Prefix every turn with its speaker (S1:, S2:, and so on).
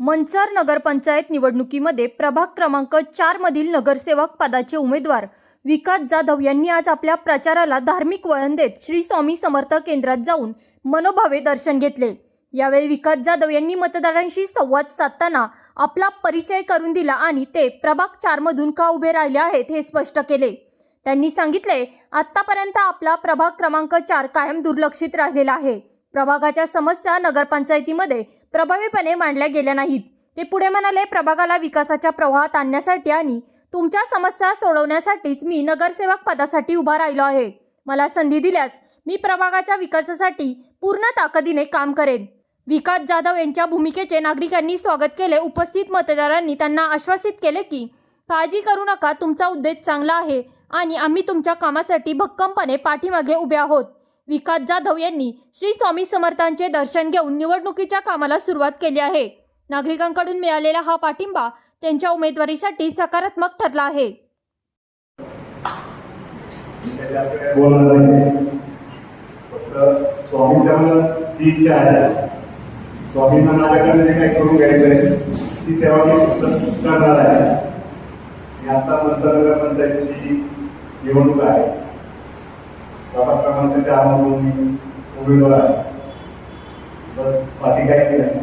S1: मंचर नगरपंचायत निवडणुकीमध्ये प्रभाग क्रमांक चारमधील नगरसेवक पदाचे उमेदवार विकास जाधव यांनी आज आपल्या प्रचाराला धार्मिक वळण देत श्री स्वामी समर्थ केंद्रात जाऊन मनोभावे दर्शन घेतले. यावेळी विकास जाधव यांनी मतदारांशी संवाद साधताना आपला परिचय करून दिला आणि ते प्रभाग चारमधून का उभे राहिले आहेत हे स्पष्ट केले. त्यांनी सांगितले आतापर्यंत आपला प्रभाग क्रमांक चार कायम दुर्लक्षित राहिलेला आहे. प्रभागाच्या समस्या नगरपंचायतीमध्ये प्रभावीपणे मांडल्या गेल्या नाहीत. ते पुढे म्हणाले प्रभागाला विकासाच्या प्रवाहात आणण्यासाठी आणि तुमच्या समस्या सोडवण्यासाठीच मी नगरसेवक पदासाठी उभा राहिलो आहे. मला संधी दिल्यास मी प्रभागाच्या विकासासाठी पूर्ण ताकदीने काम करेन. विकास जाधव यांच्या भूमिकेचे नागरिकांनी स्वागत केले. उपस्थित मतदारांनी त्यांना आश्वासित केले की काळजी करू नका तुमचा उद्देश चांगला आहे आणि आम्ही तुमच्या कामासाठी भक्कमपणे पाठीमागे उभे आहोत. विकास जाधव यांनी श्री स्वामी समर्थांचे दर्शन घेऊन निवडणुकीच्या कामाला सुरुवात केली आहे. नागरिकांकडून मिळालेला हा पाठिंबा त्यांच्या उमेदवारीसाठी सकारात्मक ठरला आहे.
S2: स्वामींना जे काही करून घ्यायचं आहे ती सेवा मी करणार आहे. आता पंचायतीची निवडणूक आहे प्रभाग क्रमांक चार मधून मी उमेदवार आहे बस बाकी काहीच नाही.